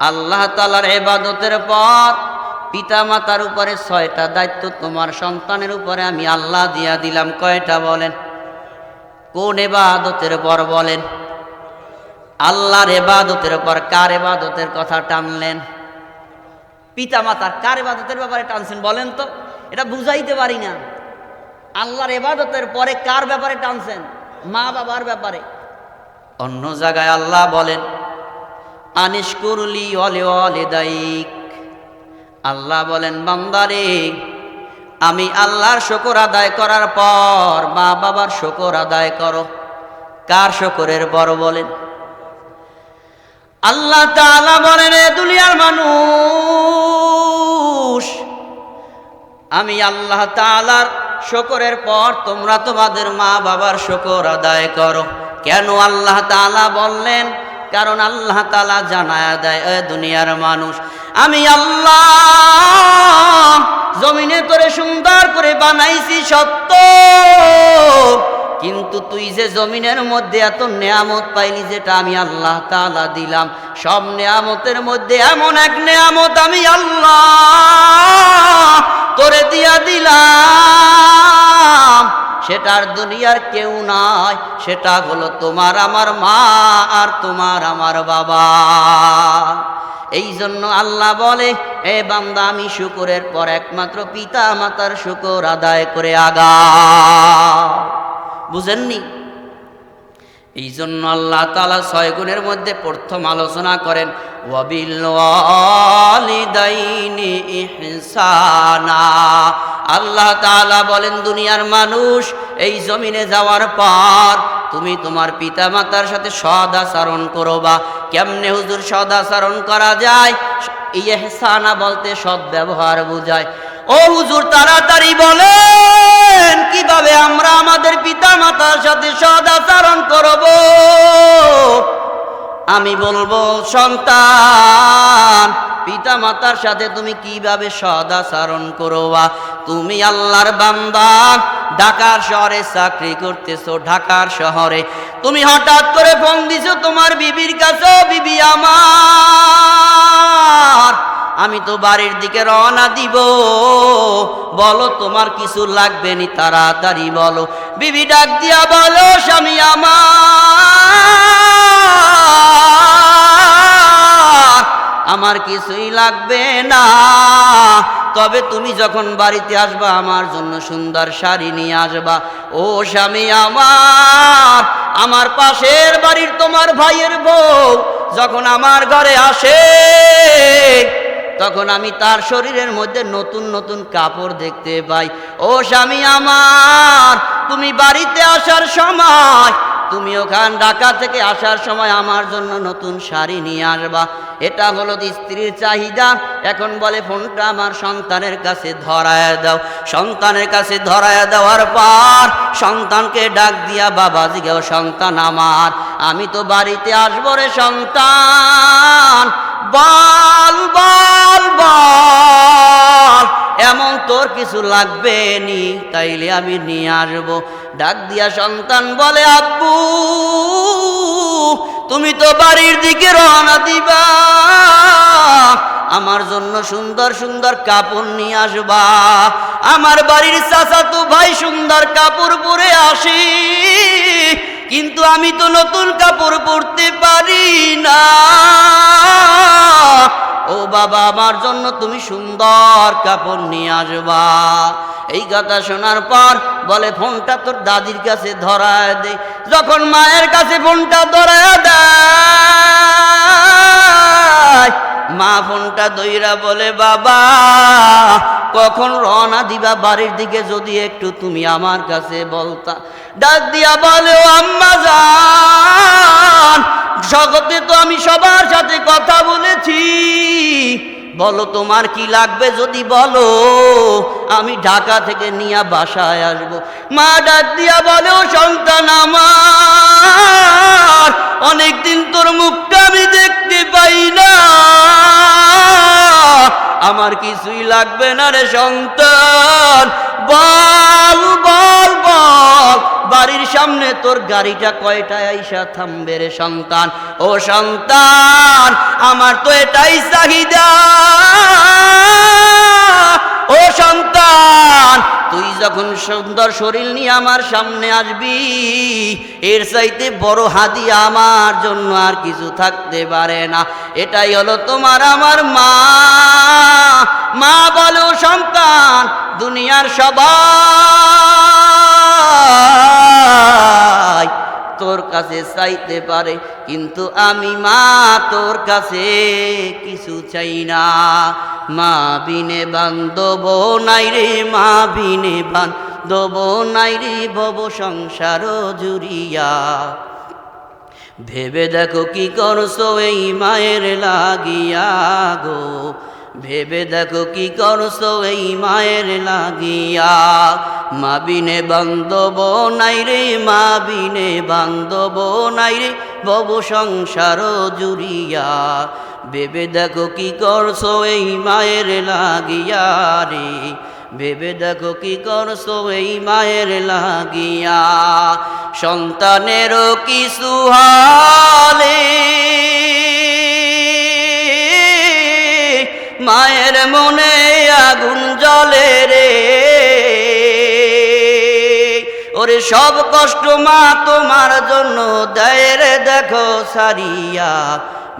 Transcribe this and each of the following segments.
আল্লাহ তালার এবাদতের পর পিতা মাতার উপরে ছয়টা দায়িত্ব, তোমার সন্তানের উপরে আমি আল্লাহ দিয়া দিলাম। কয়টা বলেন? কোন এবাদতের পর বলেন? আল্লাহর এবাদতের পর কার এবাদতের কথা টানলেন? পিতা মাতার কার এবাদতের ব্যাপারে টানছেন বলেন তো? এটা বুঝাইতে পারি না। আল্লাহর এবাদতের পরে কার ব্যাপারে টানছেন? মা বাবার ব্যাপারে। অন্য জায়গায় আল্লাহ বলেন আনিশকুরলি অলে অলে দায়িক আল্লাহ বলেন, বান্দারে, আমি আল্লাহর শকর আদায় করার পর মা বাবার শকর আদায় করো। কার শকরের পর বলেন? আল্লাহ তাআলা বলেন, এ দুনিয়ার মানুষ, আমি আল্লাহ তাআলার শকরের পর তোমরা তোমাদের মা বাবার শকর আদায় করো। কেন আল্লাহ তাআলা বললেন কারণ আল্লাহ তাআলা জানায় দেয়, এ দুনিয়ার মানুষ, আমি আল্লাহ জমিনে করে সুন্দর করে বানাইছি সত্য। কিন্তু তুই যে জমিনের মধ্যে এত নেয়ামত পাইলি যেটা আমি আল্লাহ তাআলা দিলাম, সব নেয়ামতের মধ্যে এমন এক নেয়ামত আমি আল্লাহ তোরে দিয়া দিলাম। সেটার দুনিয়ার কেউ নাই, সেটা হলো তোমার আমার মা আর তোমার আমার বাবা। এই জন্য আল্লাহ বলে, এ বান্দা, আমি শুকুরের পর একমাত্র পিতা মাতার শুকর আদায় করে আগা। বুঝেননি? এই জন্য আল্লাহ তালা ছয় গুণের মধ্যে প্রথম আলোচনা করেন ওয়াবিল ওয়ালিদাইনি ইহসানা। আল্লাহ তাআলা বলেন, দুনিয়ার মানুষ এই জমিনে যাওয়ার পর তুমি তোমার পিতা মাতার সাথে সদ আচরণ করবা। কেমনে হুজুর সদ আচরণ করা যায়? ইহসানা বলতে সৎ ব্যবহার বোঝায়। ও হুজুর, তাড়াতাড়ি বলেন, কীভাবে আমরা আমাদের পিতা মাতার সাথে সদ আচরণ করব? আমি বলব, সন্তান পিতা মাতার সাথে তুমি কীভাবে সদাচরণ করবা? তুমি আল্লাহর বান্দা, ঢাকার শহরে চাকরি করতেছো, ঢাকার শহরে। তুমি হঠাৎ করে ফোন দিছো, তোমার বিবির কাছে বিবি আমার, আমি তো বাড়ির দিকে রওনা দিব। বলো, তোমার কিছু লাগবে নি? তাড়াতাড়ি বলো। বিবি ডাক দিয়া বলো, স্বামী আমার আমার কিছুই লাগবে না। তবে তুমি যখন বাড়িতে আসবা, আমার জন্য সুন্দর শাড়ি নিয়ে আসবা। ও স্বামী আমার আমার পাশের বাড়ির তোমার ভাইয়ের বউ যখন আমার ঘরে আসে, তখন আমি তার শরীরের মধ্যে নতুন নতুন কাপড় দেখতে পাই। ও স্বামী আমার, তুমি বাড়িতে আসার সময় তুমি ওখান ঢাকা থেকে আসার সময় আমার জন্য নতুন শাড়ি নিয়ে আসবা। এটা হলো স্ত্রীর চাহিদা। এখন বলে, ফোনটা আমার সন্তানের কাছে ধরায় দাও। সন্তানের কাছে ধরায় দেওয়ার পর সন্তানকে ডাক দিয়া বাবা জিগাও সন্তান আমার, আমি তো বাড়িতে আসব রে সন্তান। বল বল বল তোর কিছু লাগবে নি, তাইলে আমি নিয়ে আসব। ডাক দিয়া সন্তান বলে, আব্বু, তুমি তো বাড়ির দিকে রওনা দিবা। আমার জন্য সুন্দর সুন্দর কাপড় নিয়ে আসবা। আমার বাড়ির চাচা তো ভাই সুন্দর কাপড় পরে আসি। কিন্তু আমি তো নতুন কাপড় পরতে পারি না। ও বাবা, আমার জন্য তুমি সুন্দর কাপড় নিয়ে আসবা। এই কথা শোনার পর বলে, ফোনটা তোর দাদির কাছে ধরায় দে। যখন মায়ের কাছে ফোনটা ধরায় দেয় দইরা বলে, বাবা, কখন রওনা দিবা বাড়ির দিকে যদি একটু তুমি আমার কাছে বলতা? ডাক দিয়া বলে আম্মা যান জগতে তো আমি সবার সাথে কথা বলেছি। বলো তোমার কি লাগবে যদি বলো? আমি ঢাকা থেকে নিয়ে বাসায় আসব। মা ডাক দিয়া বলে, ও সন্তান আমার, অনেকদিন তোর মুখটা আমি দেখতে পাই না। আমার কিছুই লাগবে না রে সন্তান। বল বল বল। বাড়ির সামনে তোর গাড়িটা কয়টায় আইসা থামবে রে সন্তান? ও সন্তান, আমার তো এটাই চাহিদা। ও সন্তান, তুই যখন সুন্দর শরীর নিয়ে আমার সামনে আসবি, এর চাইতে বড় হাদিয়া আমার জন্য আর কিছু থাকতে পারে না। এটাই হলো তোমার আমার মা। মা বলো, সন্তান, দুনিয়ার সবাই তোর কাছে চাইতে পারে, কিন্তু আমি মা তোর কাছে কিছু চাই না। মা বিনে বান্ধব নাই রে, মা বিনে বান্ধব নাই রে বব সংসার জুড়িয়া। ভেবে দেখো কি করছ এই মায়ের লাগিয়া গো। ভেবে দেখো কি করছ এই মায়ের লাগিয়া। মা বিনে বান্ধব নাই রে মা বিনে বান্ধব নাই রে বব সংসার জুড়িয়া। ভেবে দেখো কি করছ এই মায়ের লাগিয়া রে। ভেবে দেখো কি করছ এই মায়ের লাগিয়া। সন্তানেরও কিছু হালে ওরে সব কষ্ট মা তোমার জন্য দেয় দেখো সারিয়া।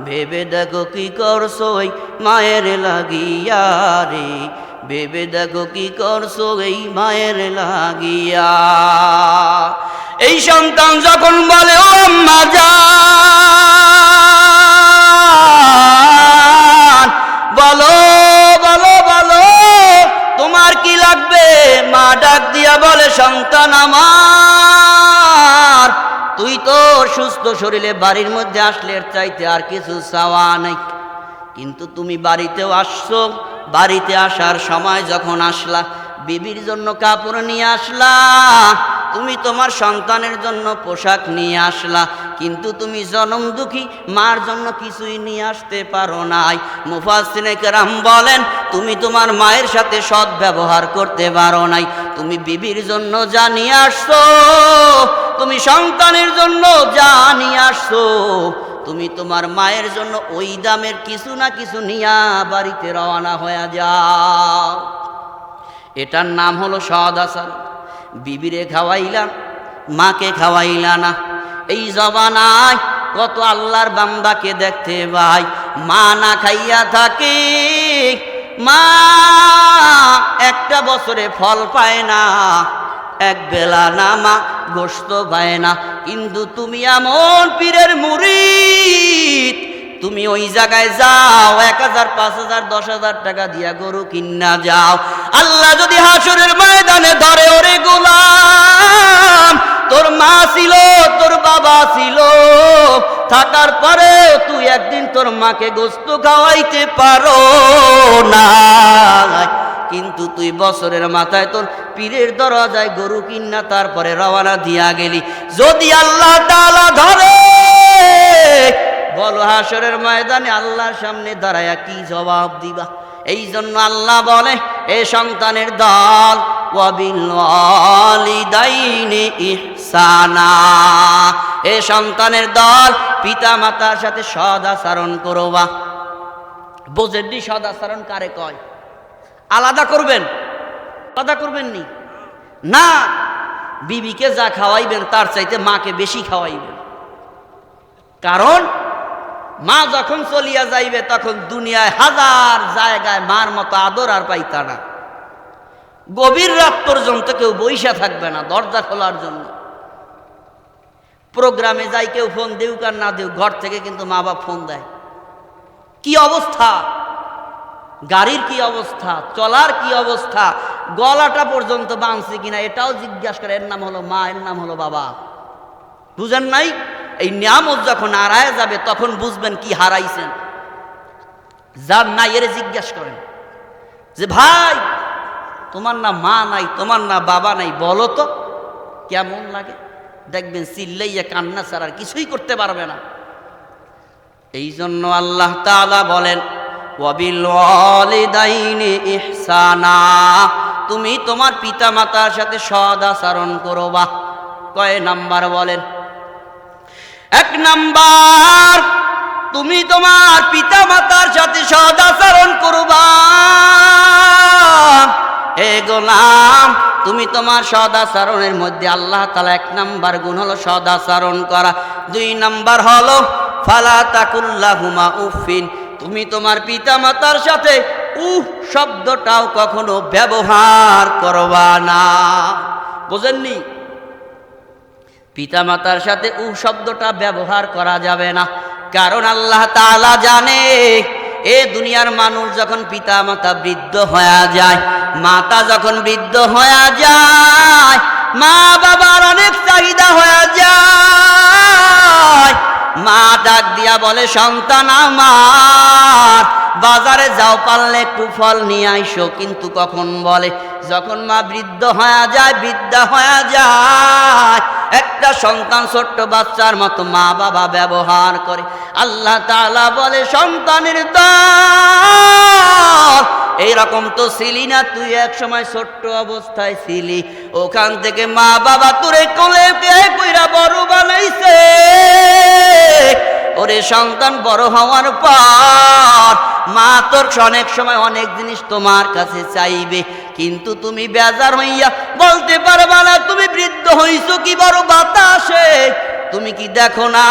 ভেবে দেখো কি করছ এই মায়ের লাগিয়া রে। ভেবে দেখো কি করছ এই মায়ের লাগিয়া। এই সন্তান যখন বলে, ও আম্মা যান বলো কি লাগবে? মা ডাক দিয়া বলে, সন্তান আমার, তুই তো সুস্থ শরীরে বাড়ির মধ্যে আসলে চাইতে আর কিছু চাওয়া নাই। কিন্তু তুমি বাড়িতেও আসছো। বাড়িতে আসার সময় যখন আসলা বিবির জন্য কাপড় নিয়ে আসলা, তুমি তোমার সন্তানের জন্য পোশাক নিয়ে আসলা, কিন্তু তুমি জনম দুঃখী, মার জন্য কিছুই নিয়ে আসতে পারো নাই। মুফাসিনে কেরাম বলেন, তুমি তোমার মায়ের সাথে সৎ ব্যবহার করতে পারো নাই। তুমি বিবির জন্য যা নিয়ে আসছো, তুমি সন্তানের জন্য যা নিয়ে আসছো, তুমি তোমার মায়ের জন্য ওই দামের কিছু না কিছু নিয়া বাড়িতে রওনা হয়ে যাও। এটার নাম হলো সদ আসার। বিবিরে খাওয়াইলা, মাকে খাওয়াইলা না। এই জবানায় কত আল্লাহর বান্দাকে দেখতে ভাই। মা না খাইয়া থাকে, মা একটা বছরে ফল পায় না, এক বেলা না মা গোস্ত পায় না। কিন্তু তুমি এমন পীরের মুরিদ তুমি ওই জায়গায় যাও, এক হাজার, পাঁচ হাজার, দশ হাজার টাকা দিয়া গরু কিনা যাও। আল্লাহ যদি হাসুরের ময়দানে ধরে, ওরে গোলাম, তোর মা ছিল, তোর বাবা ছিল, থাকার পরে তুই একদিন তোর মাকে গোস্ত খাওয়াইতে পারো না। কিন্তু তুই বছরের মাথায় তোর পীরের দরজায় গরু কিনা, তারপরে রওনা দিয়া গেলি। যদি আল্লাহ তাআলা ধরে বলো হাসরের ময়দানে আল্লাহর সামনে দাঁড়ায়া কি জবাব দিবা? এই জন্য আল্লাহ বলে, এ সন্তানের দল ইহসানা। এ সন্তানের দল পিতা মাতার সাথে সদাচরণ করবা। বোঝেননি সদাচরণ কারে কয়? আলাদা করবেন? আলাদা করবেন নি? না, বিবিকে যা খাওয়াইবেন, তার চাইতে মাকে বেশি খাওয়াইবেন। কারণ মা যখন চলিয়া যাইবে, তখন দুনিয়ায় হাজার জায়গায় মার মতো আদর আর পাইতা না। গভীর রাত পর্যন্ত কেউ বৈশা থাকবে না দরজা খোলার জন্য। প্রোগ্রামে যাই, কেউ ফোন দেউক আর না দেউ ঘর থেকে কিন্তু মা বাপ ফোন দেয়। কি অবস্থা? গাড়ির কি অবস্থা? চলার কি অবস্থা? গলাটা পর্যন্ত বাঁধছে কিনা? এটাও জিজ্ঞাসা করে, এর নাম হলো মা, এর নাম হলো বাবা। বুঝেন নাই? এই নিয়ামত যখন হারায় যাবে, তখন বুঝবেন কি হারাইছেন। যার নাই, এর জিজ্ঞাসা করেন যে, ভাই, তোমার না মা নাই, তোমার না বাবা নাই, বলো তো, কেমন লাগে? দেখবেন চিল্লাইয়া কান্না ছাড়া আর কিছুই করতে পারবে না। এই জন্য আল্লাহ তাআলা বলেন তুমি তোমার পিতা মাতার সাথে সদ আচরণ করবা কয় নাম্বার বলেন এক নাম্বার, তুমি তোমার পিতা মাতার সাথে সদ আচরণ করবা গোলাম, তুমি তোমার সদাচরণের মধ্যে আল্লাহ তালা এক নাম্বার গুণ হলো সদাচরণ করা। দুই নাম্বার হলো, ফালা তাকুল্লাহুমা উফিন তুমি তোমার পিতা মাতার সাথে উহ শব্দটাও কখনো ব্যবহার করবা না। বোঝেননি? পিতামাতার সাথে উ শব্দটা ব্যবহার করা যাবে না। কারণ আল্লাহ তালা জানে, এ দুনিয়ার মানুষ যখন পিতা মাতা বৃদ্ধ হয়ে যায়, মাতা যখন বৃদ্ধ হয়ে যায় মা বাবার অনেক চাহিদা হয়ে যায়। মা ডাক দিয়া বলে, সন্তান আমার, বাজারে যাও, পারলে একটু ফল নিয়ে আইসো। কিন্তু কখন বলে, যখন মা বৃদ্ধ হয়ে যায়, বৃদ্ধা হয়ে যায়, একটা সন্তান ছোট্ট বাচ্চার মতো মা বাবা ব্যবহার করে। আল্লাহ তালা বলে, সন্তানের দল এইরকম তো ছিলি না, তুই এক সময় ছোট্ট অবস্থায় ছিলি। ওখান থেকে মা বাবা তোরে কোলে কইরা বড় বানাইছে। ওরে সন্তান বড় হওয়ার পর মা তোর অনেক সময় অনেক জিনিস তোমার কাছে চাইবে, কিন্তু তুমি বেজার হইয়া বলতে পারবা না, তুমি বৃদ্ধ হইছো কি বড় বাতাসে? তুমি কি দেখো না?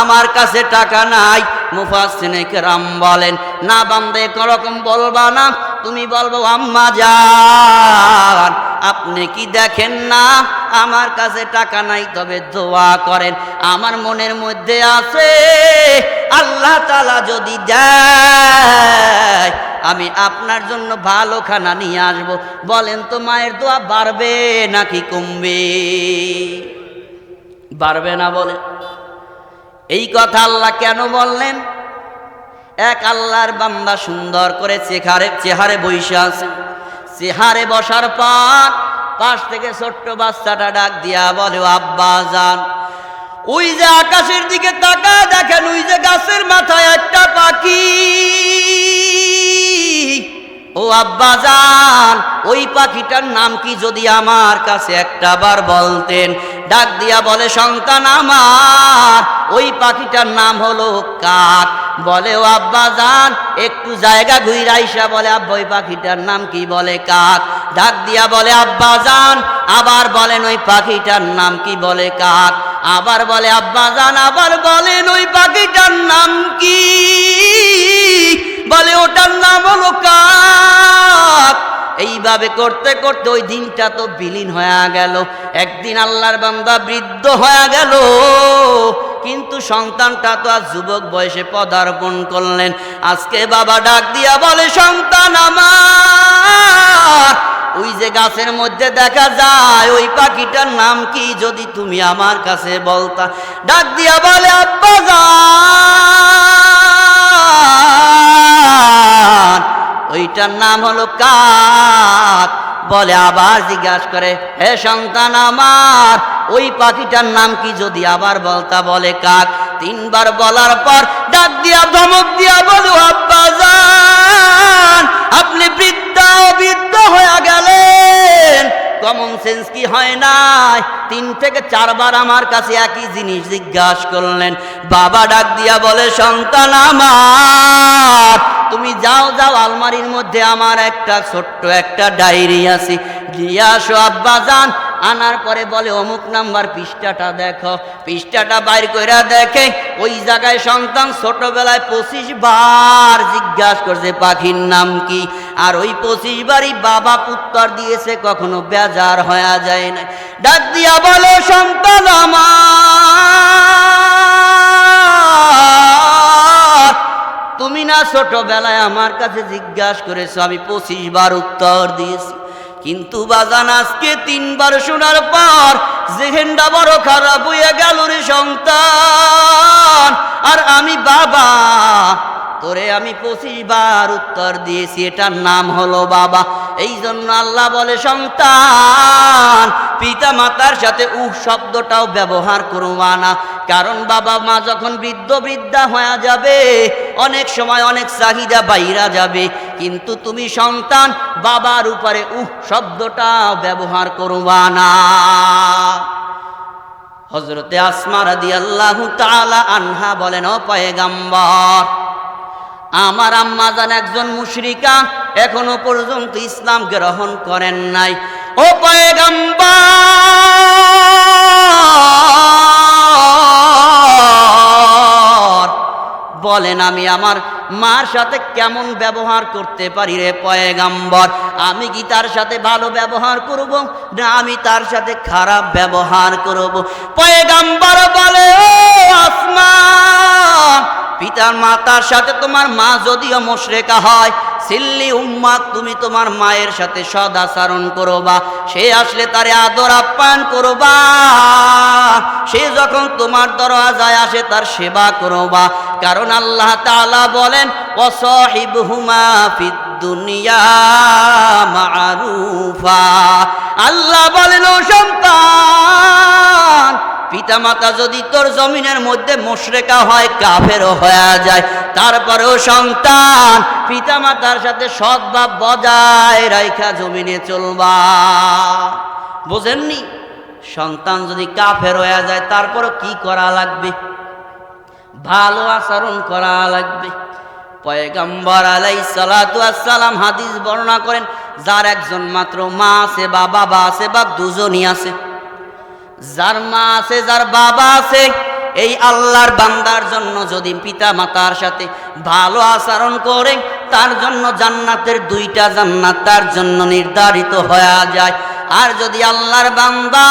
আমার কাছে টাকা নাই। মুফাসিনে রাম বলেন, না বান্দে রকম বলবা না। তুমি বলব, আম্মা যান আপনি কি দেখেন না? আমার কাছে টাকা নাই, তবে দোয়া করেন। আমার মনের মধ্যে আছে, আল্লাহ তালা যদি দেয়, আমি আপনার জন্য ভালো খানা নিয়ে আসব। বলেন তো মায়ের দোয়া বাড়বে নাকি কমবে? বাড়বে না বলে। এই কথা আল্লাহ কেন বললেন? এক আল্লাহর বান্দা সুন্দর করে চেহারে চেহারে বসে আছে। চেহারে বসার পর পাশ থেকে ছোট্ট বাচ্চাটা ডাক দিয়া বলে, আব্বা, যান। ওই যে আকাশের দিকে তাকা দেখেন, ওই যে গাছের মাথায় একটা পাখি। ও আব্বা, যান। ওই পাখিটার নাম কি যদি আমার কাছে একটা বার বলতেন? ডাক দিয়া বলে, সন্তান আমার, ওই পাখিটার নাম হলো কাক। বলে, ও আব্বা যান একটু জায়গা ঘুরাইসা বলে, আব্বা, ওই পাখিটার নাম কি বলে কাক? ডাক দিয়া বলে, আব্বা যান আবার বলেন, ওই পাখিটার নাম কি বলে কাক? আবার বলে, আব্বা যান আবার বলেন, ওই পাখিটার নাম কি? বলে, ওটার নাম হলো কাক। এইভাবে করতে করতে ওই দিনটা তো বিলীন হয়ে গেল। একদিন আল্লাহর বান্দা বৃদ্ধ হয়ে গেল। কিন্তু সন্তানটা তো আর যুবক বয়সে পদার্পণ করলেন। আজকে বাবা ডাক দিয়া বলে, সন্তান আমার, ওই যে গাছের মধ্যে দেখা যায়, ওই পাখিটার নাম কি যদি তুমি আমার কাছে বলতা? ডাক দিয়া বলে, আব্বা যান ওইটার নাম হলো কাক। বলে আবার জিজ্ঞাসা করে, হে সন্তান আমার, ওই পাখিটার নাম কি যদি আবার বলতা বলে কাক? তিনবার বলার পর ডাক দিয়া ধমক দিয়া বলো আব্বা আপনি বৃদ্ধা, বৃদ্ধ হয়ে গেলেন। কমন সেন্স কি হয় নাই? তিন থেকে চারবার আমার কাছে একই জিনিস জিজ্ঞাসা করলেন। বাবা ডাক দিয়া বলে, সন্তান আমার তুমি যাও যাও, আলমারির মধ্যে আমার একটা ছোট্ট একটা ডায়েরি আছে। গিয়ে আসো, আব্বা যান। আনার পরে বলে, অমুক নাম্বার, পৃষ্ঠাটা দেখো। পৃষ্ঠাটা বাইর কইরা দেখে, ওই জায়গায় সন্তান ছোটবেলায় পঁচিশ বার জিজ্ঞাসা করছে, পাখির নাম কি? আর ওই পঁচিশ বারই বাবা উত্তর দিয়েছে, কখনো বেজার হয়ে যায় না ডাক দিয়া বলে, সন্তান আমার। তুমি না ছোটবেলায় আমার কাছে জিজ্ঞাসা করেছ, আমি পঁচিশ বার উত্তর দিয়েছি। কিন্তু বাজান, আজকে তিনবার শোনার পর জেহেনটা বড় খারাপ হইয়া গেল রে সন্তান। আর আমি বাবা তোরে আমি পঁচিশ বার উত্তর দিয়েছি, এটার নাম হলো বাবা। এই জন্য আল্লাহ বলে, সন্তান পিতা মাতার সাথে উহ শব্দটাও ব্যবহার করবা না। কারণ বাবা মা যখন বৃদ্ধ বৃদ্ধা হয়ে যাবে, অনেক সময় অনেক চাহিদা বাইরা যাবে। কিন্তু তুমি সন্তান, বাবার উপরে উহ শব্দটা ব্যবহার করবা না। হজরতে আসমা রাদি আল্লাহ তালা আনহা বলেন, ও পয়গাম্বর আমার আম্মাজান একজন মুশরিকা এখনও পর্যন্ত ইসলাম গ্রহণ করেন নাই। ও বলেন আমি আমার মার সাথে কেমন ব্যবহার করতে পারি রে পয়গাম্বর? আমি কি তার সাথে ভালো ব্যবহার করব? না, আমি তার সাথে খারাপ ব্যবহার করব। পয়গাম্বর বলে আসমা, পিতার মাতার সাথে তোমার মা যদিও মোশরেকা হয়, সিল্লি উম্মা তুমি তোমার মায়ের সাথে সদাচরণ করবা। সে আসলে তারে আদর আপ্যায়ন করবা। সে যখন তোমার দরওয়াজায় আসে, তার সেবা করবা। কারণ আল্লাহ তাআলা বলেন, ওয়াসাহিবহুমা ফিদ দুনিয়া মারুফা। আল্লাহ বলেন, ও সন্তান, পিতামাতা যদি তোর জমিনের মধ্যে মোশরেকা হয়, কাফেরও হয়ে যায়। তারপরেও সন্তান, পিতামাতার সাথে সদ্ভাব বজায় রাইখা জমিনে চলবা। বোঝেননি? সন্তান যদি কাফের হয়ে যায়, তারপরও কি করা লাগবে? ভালো আচরণ করা লাগবে। পয়গম্বর আলাই সালাম হাদিস বর্ণনা করেন, যার একজন মাত্র মা আছে বা বাবা আছে, বা দুজনই আছে। যার মা আছে, যার বাবা আছে, এই আল্লাহর বান্দার জন্য যদি পিতা মাতার সাথে ভালো আচরণ করে তার জন্য জান্নাতের দুইটা জান্নাত তার জন্য নির্ধারিত হয়ে যায়। আর যদি আল্লাহর বান্দা,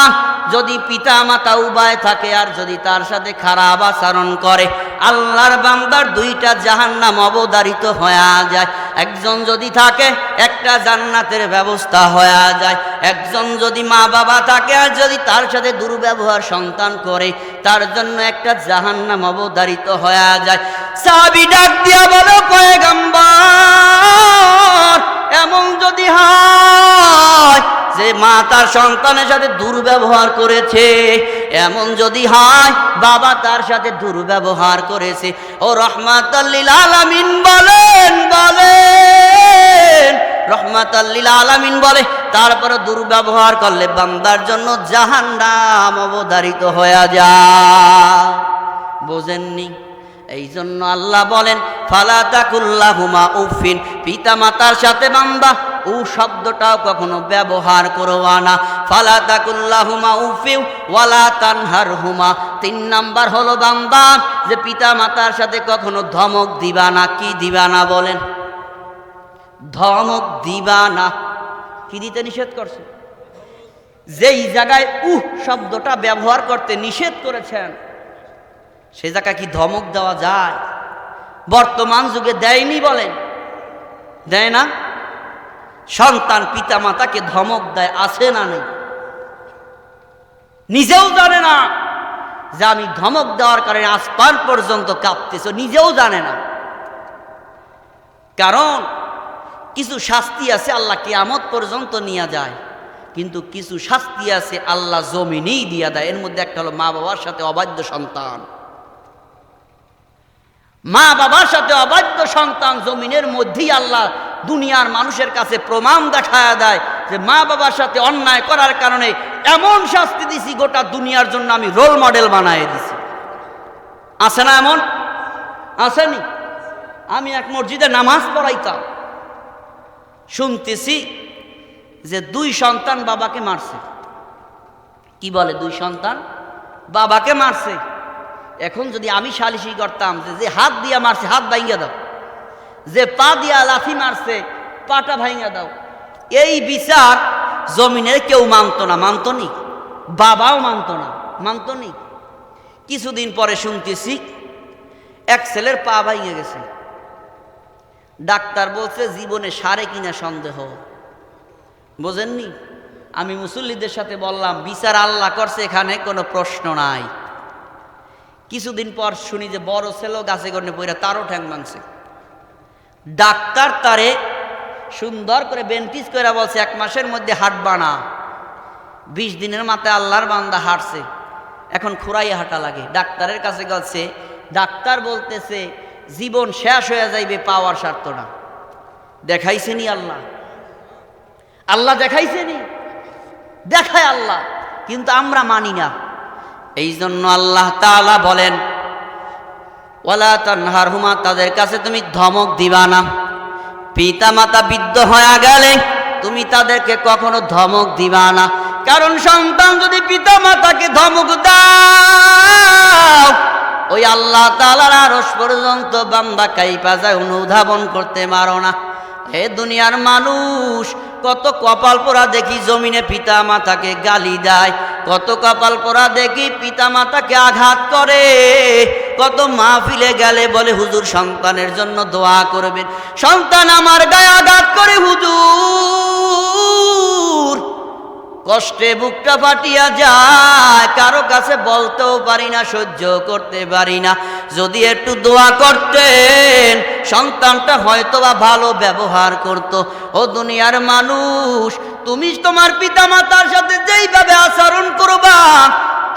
যদি পিতা মাতা উবায় থাকে, আর যদি তার সাথে খারাপ আচরণ করে, আল্লাহর বান্দার দুইটা জাহান্নাম অবদারিত হয়ে যায়। একজন যদি থাকে, একটা জান্নাতের ব্যবস্থা হয়ে যায়। একজন যদি মা বাবা থাকে, আর যদি তার সাথে দুর্ব্যবহার সন্তান করে, তার জন্য একটা জাহান্নাম অবদারিত হয়ে যায়। সাবি ডাক দিয়া বলো, পয়গাম্বার এমন যদি হয় যে মা তার সন্তানের সাথে দুর্ব্যবহার করেছে, এমন যদি হয় বাবা তার সাথে দুর্ব্যবহার করেছে, ও রহমাতাল্লিল আলামিন বলেন বলেন রহমাতাল্লিল আলামিন বলে, তারপরে দুর্ব্যবহার করলে বান্দার জন্য জাহান্নাম অবধারিত হয়ে যায়। বোঝেননি? এই জন্য আল্লাহ বলেন ফালাতাকুল্লাহুমা উফিন পিতা মাতার সাথে বান্দা, উ শব্দটাও কখনো ব্যবহার করবা না। ফালাতাকুল্লাহুমা উফিউ ওয়ালা তানহার হুমা তিন নাম্বার হলো বান্দা, যে পিতা মাতার সাথে কখনো ধমক দিবা না, কি দিবা না বলেন? ধমক দিবা না। কি দিতে নিষেধ করছে? যেই জায়গায় উহ শব্দটা ব্যবহার করতে নিষেধ করেছেন সে জায়গায় কি ধমক দেওয়া যায়? বর্তমান যুগে দেয়নি বলেন। দেয় না? সন্তান পিতা মাতাকে ধমক দেয়, আছে না নেই? নিজেও জানে না যে আমি ধমক দেওয়ার কারণে আসপান পর্যন্ত কাঁপতেছ, নিজেও জানে না। কারণ কিছু শাস্তি আছে, আল্লাহ কিয়ামত পর্যন্ত নিয়ে যায়। কিন্তু কিছু শাস্তি আছে, আল্লাহ জমিনেই দিয়া দেয়। এর মধ্যে একটা হলো মা বাবার সাথে অবাধ্য সন্তান। মা বাবার সাথে অবাধ্য সন্তান জমিনের মধ্যেই আল্লাহ দুনিয়ার মানুষের কাছে প্রমাণ দেখায় দেয় যে মা বাবার সাথে অন্যায় করার কারণে এমন শাস্তি দিছি, গোটা দুনিয়ার জন্য আমি রোল মডেল বানায় দিছি। আছে না এমন? আসেনি। আমি এক মসজিদে নামাজ পড়াইতাম। শুনতেছি যে দুই সন্তান বাবাকে মারছে। কি বলে দুই সন্তান? বাবাকে মারছে। এখন যদি আমি সালিশি করতাম যে হাত দিয়া মারছে, হাত ভাঙ্গা দাও। যে পা দিয়া লাথি মারছে, পাটা ভাঙ্গা দাও। এই বিচার জমিনের কেউ মানত না, মানত নি? বাবাও মানত না, মানত নি? কিছুদিন পরে শুনতেছি, এক ছেলের পা ভাঙ্গে গেছে। ডাক্তার বলছে, জীবনে সারে কিনা সন্দেহ? বোঝেননি? আমি মুসল্লিদের সাথে বললাম, বিচার আল্লাহ করছে, এখানে কোনো প্রশ্ন নাই। কিছুদিন পর শুনি যে বড় ছেলে গাছে গড়নে পইরা তারও ঠ্যাং ভাঙছে। ডাক্তার তারে সুন্দর করে বেন্টিস করে বলছে, এক মাসের মধ্যে হাট বানা বিশ দিনের মাথায় আল্লাহর বান্দা হাঁটছে। এখন খুরাই হাঁটা লাগে। ডাক্তারের কাছে গেছে, ডাক্তার বলতেছে, জীবন শেষ হয়ে যাইবে, পাওয়ার স্বার্থ না। দেখাইছেনি আল্লাহ। আল্লাহ দেখাইছেনি? দেখায় আল্লাহ। কিন্তু আমরা মানি না। এই জন্য আল্লাহ তাআলা বলেন, ওয়ালা তানহার হুমা তাদের কাছে তুমি ধমক দিবা না। পিতা মাতা বৃদ্ধ হয়ে গেলে তুমি তাদেরকে কখনো ধমক দিবা না। কারণ সন্তান যদি পিতা মাতাকে ধমক দাও, ওই আল্লাহ তালার আরস পর্যন্ত বান্দা কাইপা যায়, অনুধাবন করতে পারো না। হে দুনিয়ার মানুষ, কত কপাল পোড়া দেখি জমিনে পিতা মাতাকে গালি দেয়, কত কপাল পোড়া দেখি পিতা মাতাকে আঘাত করে, কত মাহফিলে গেলে বলে হুজুর সন্তানের জন্য দোয়া করবেন, সন্তান আমার গায়ে আঘাত করে হুজুর। কষ্টে বুকটা ফাটিয়া যায়, কারও কাছে বলতেও পারি না, সহ্য করতে পারি না। যদি একটু দোয়া করতেন, সন্তানটা হয়তো বা ভালো ব্যবহার করত। ও দুনিয়ার মানুষ, তুমি তোমার পিতা মাতার সাথে যেইভাবে আচরণ করবা,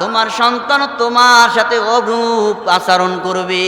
তোমার সন্তান তোমার সাথে অরূপ আচরণ করবে।